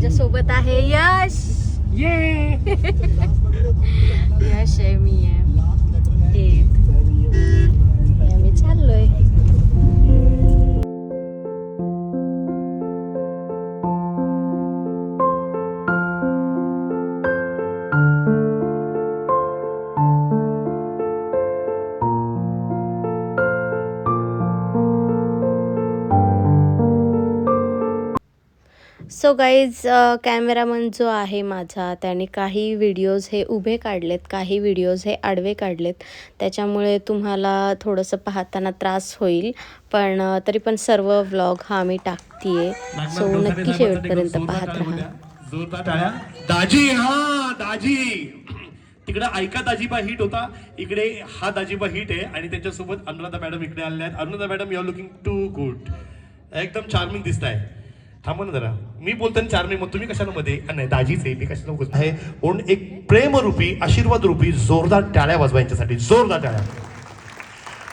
माझ्या सोबत आहे यश. ये. यश आहे मी आहे. सो गाईज कॅमेरामन जो आहे माझा त्याने काही व्हिडिओज हे उभे काढलेत काही व्हिडिओज हे आडवे काढलेत. त्याच्यामुळे तुम्हाला थोडंसं पाहताना त्रास होईल. पण तरी पण सर्व व्लॉग हा मी टाकतीये. सो नक्की शेवटपर्यंत पाहत राहा. दाजी हा दाजी. तिकडे ऐका दाजीबा हिट होता. इकडे हा दाजीबा हिट आहे. आणि त्याच्यासोबत अनुराधा मॅडम इकडे आलेल्या आहेत. Anuradha madam you looking to good एकदम चार्मिंग दिसत आहे थांबा ना जरा. मी बोलतो चार्मिंग मग तुम्ही कशाला मध्ये? नाही दाजीच आहे मी कशाला उगाच- आहे. म्हणून एक प्रेमरूपी आशीर्वाद रूपी जोरदार टाळ्या वाजवा यांच्यासाठी. जोरदार टाळ्या.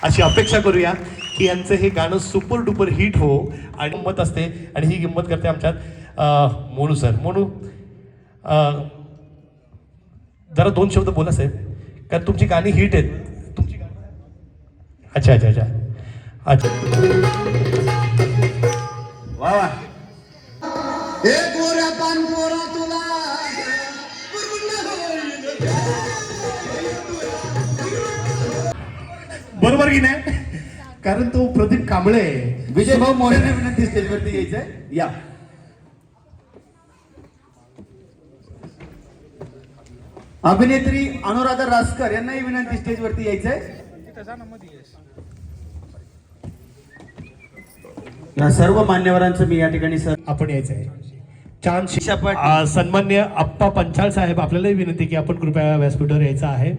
अशी अपेक्षा करूया की यांचं हे गाणं सुपर डुपर हिट हो आणि गंमत असते आणि ही गंमत करते आमच्यात. अं, मोनू सर. मोनू जरा दोन शब्द बोला साहेब. कारण तुमची गाणी हिट आहेत. तुमची गाणी अच्छा अच्छा अच्छा. अच्छा. वा वा. ए गोऱ्या पान पोरा तुला. बरोबर की नाही? कारण तो प्रदीप कांबळे. विजय भाऊ मोरे विनंती स्टेजवरती यायचंय? या. अभिनेत्री अनुराधा रासकर यांनाही विनंती स्टेजवरती यायचंय. या सर्व मान्यवरांचं मी या ठिकाणी सर आपण यायचं आहे छान सन्मान्य आप्पा पंचाल साहेब आपल्यालाही विनंती की आपण कृपया व्यासपीठावर यायचं आहे.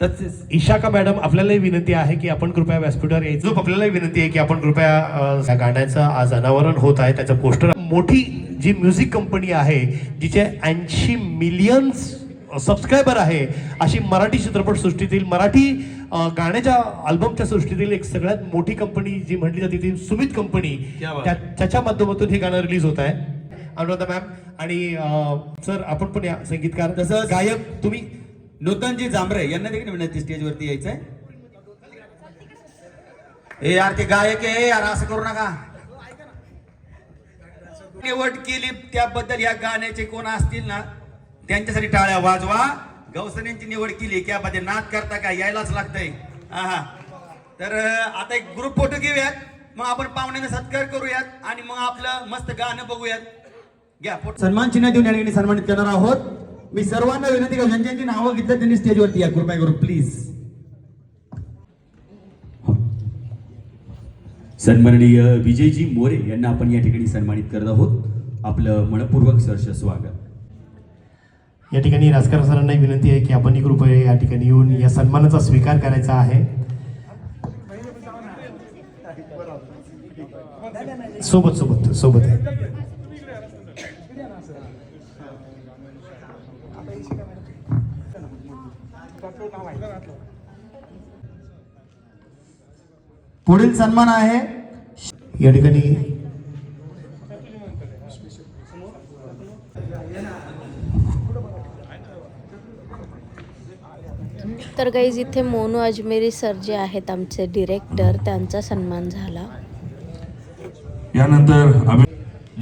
तसेच. इशाका मॅडम आपल्यालाही विनंती आहे की आपण कृपया व्यासपीठावर यायचं. जो आपल्यालाही विनंती आहे की आपण कृपया गाण्याचं आज अनावरण होत आहे. त्याचं पोस्टर मोठी जी म्युझिक कंपनी आहे जिचे ऐंशी मिलियन्स सबस्क्रायबर आहे अशी मराठी चित्रपट सृष्टीतील मराठी गाण्याच्या अल्बमच्या सृष्टीतील एक सगळ्यात मोठी कंपनी जी म्हटली जाते ती सुमित कंपनी क्या बात. त्या- त्याच्या माध्यमातून हे गाणं रिलीज होत आहे. अनुराधा मॅम आणि सर आपण पण या संगीतकार. तसंच- गायक तुम्ही नूतनजी जांभरे यांना देखील विनंती स्टेजवरती यायचंय. ए यार ते गायक आहे यार असं करू नका. निवड केली त्याबद्दल या गाण्याचे कोण असतील ना त्यांच्यासाठी टाळ्या वाजवा. गौसन यांची निवड केली त्यामध्ये नाद करता का? यायलाच लागतंय. हा तर आता एक ग्रुप फोटो घेऊयात. मग आपण पाहुण्याने सत्कार करूयात आणि मग आपलं मस्त गाणं बघूयात. घ्या सन्मान चिन्ह देऊन या ठिकाणी सन्मानित करणार आहोत. मी सर्वांना विनंती करतो ज्यांची नावं घेतलं त्यांनी स्टेजवरती या कृपया करून प्लीज सन्माननीय विजयजी मोरे यांना आपण या ठिकाणी सन्मानित करत आहोत. आपलं मनपूर्वक सहर्ष स्वागत. या ठिकाणी राजकारण सरांनाही विनंती आहे की आपण कृपया या ठिकाणी येऊन या सन्मानाचा स्वीकार करायचा आहे. सोबत सोबत सोबत आहे. पुढील सन्मान आहे. या ठिकाणी तर गाईज इथे मोनू अजमेरी सर जे आहेत आमचे डिरेक्टर त्यांचा सन्मान झाला. यानंतर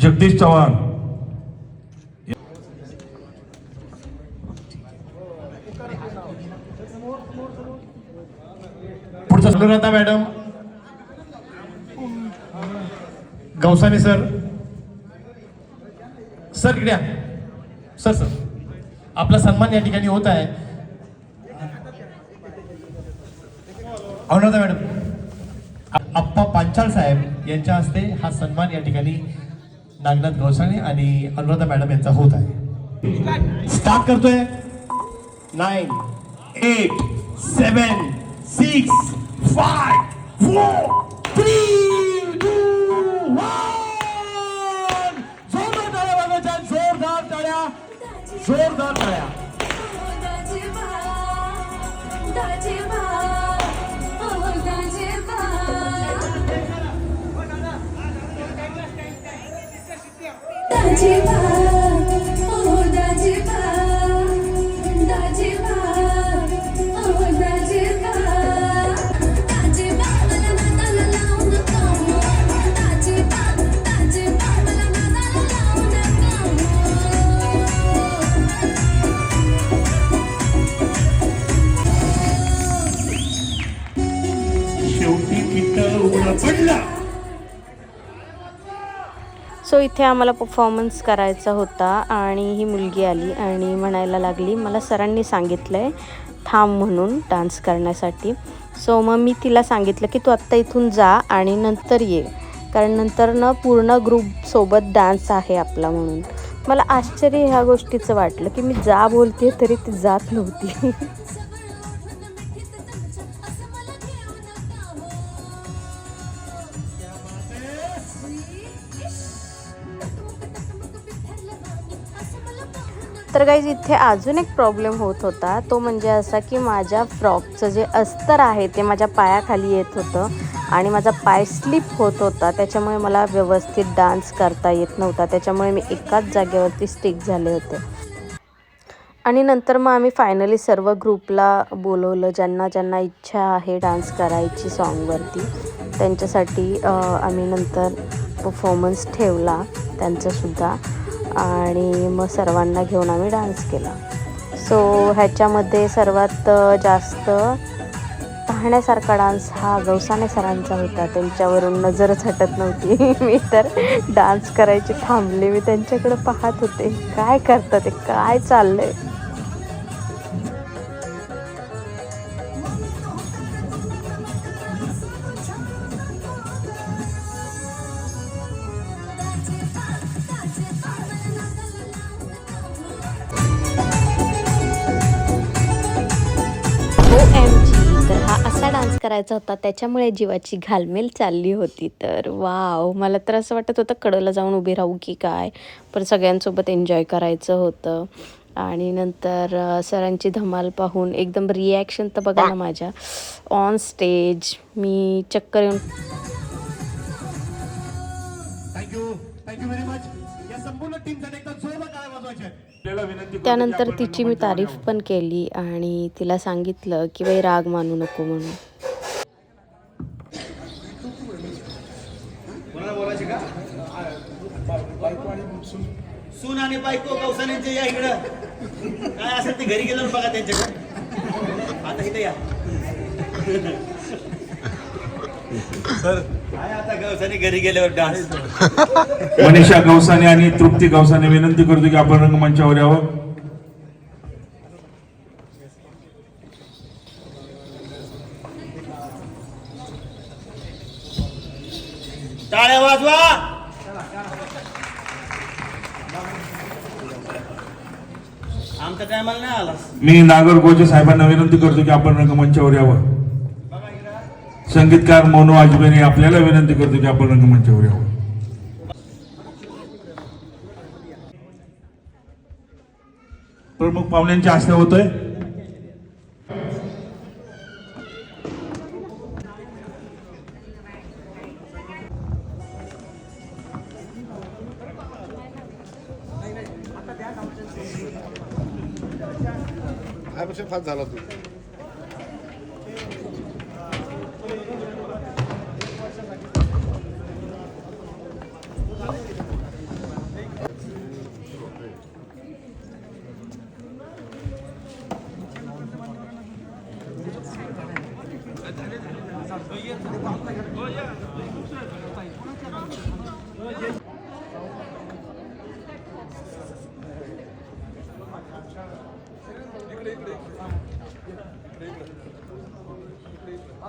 जगदीश चव्हाण. पुढचा मॅडम. गौसाने सर सर इकडे सर सर आपला सन्मान या ठिकाणी होत आहे. अनुराधा मॅडम आ- आप्पा पांचाळ साहेब यांच्या हस्ते हा सन्मान या ठिकाणी नागनाथ गौसाणे आणि अनुराधा मॅडम यांचा होत आहे. स्टार्ट करतोय. Nine eight seven six five four three two one जोरदार टाळ्या जोरदार टाळ्या to you, bye. सो इथे आम्हाला परफॉर्मन्स करायचा होता आणि ही मुलगी आली आणि म्हणायला लागली मला सरांनी सांगितलं आहे थांब म्हणून डान्स करण्यासाठी. सो मग मी तिला सांगितलं की तू आत्ता इथून जा आणि नंतर ये. कारण नंतर ना पूर्ण ग्रुपसोबत डान्स आहे आपला म्हणून. मला आश्चर्य ह्या गोष्टीचं वाटलं की मी जा बोलते तरी ती जात नव्हती. तर गाईज इथे अजून एक प्रॉब्लेम होत होता. तो म्हणजे असा की माझ्या फ्रॉकचं जे अस्तर आहे ते माझ्या पायाखाली येत होतं आणि माझा पाय स्लिप होत होता. त्याच्यामुळे मला व्यवस्थित डान्स करता येत नव्हता. त्याच्यामुळे मी एकाच जागेवरती स्टिक झाले होते. आणि नंतर मग आम्ही फायनली सर्व ग्रुपला बोलवलं. ज्यांना ज्यांना इच्छा आहे डान्स करायची सॉन्गवरती त्यांच्यासाठी आम्ही नंतर परफॉर्मन्स ठेवला. त्यांचासुद्धा आणि मग सर्वांना घेऊन आम्ही डान्स केला. सो ह्याच्यामध्ये सर्वात जास्त पाहण्यासारखा डान्स हा गवसाने सरांचा होता. त्यांच्यावरून नजरच हटत नव्हती. मी तर डान्स करायची थांबले. मी त्यांच्याकडे पाहत होते. काय करतात ते? काय चाललं आहे करायचा होता त्याच्यामुळे जीवाची घालमेल चालली होती. तर वाव मला तर असं वाटत होतं कडला जाऊन उभी राहू की काय? पण सगळ्यांसोबत एन्जॉय करायचं होतं. आणि नंतर सरांची धमाल पाहून एकदम रिॲक्शन तर बघा ना माझ्या. ऑन स्टेज मी चक्कर येऊन त्यानंतर तिची मी तारीफ. पण केली आणि तिला सांगितलं की बाई राग मानू नको म्हणून. सून. आणि बायको कौसानीचे या इकडं. काय असेल ते घरी गेल्यावर बघा त्यांच्याकडे. आता इथे या. काय आता गवसाने घरी गेल्यावर डान्स मनीषा गवसाने आणि तृप्ती गवसाने विनंती करतो की आपण रंगमंचावर यावं. टाळ्या वाजवा. आमच्या टायमाला नाही आला. मी नागर गोजे साहेबांना विनंती करतो की आपण रंगमंचावर यावं. संगीतकार मोनू आजबेने आपल्याला विनंती करतो की आपण रंगमंचावर यावं. प्रमुख पाहुण्यांच्या हस्ते होतोय. त्यापेक्षा फास्ट झाला तू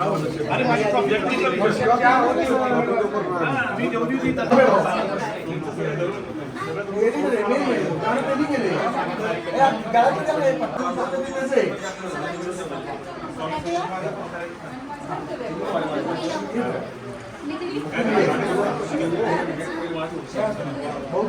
अरे माझी व्यक्तिगत request आहे. हा,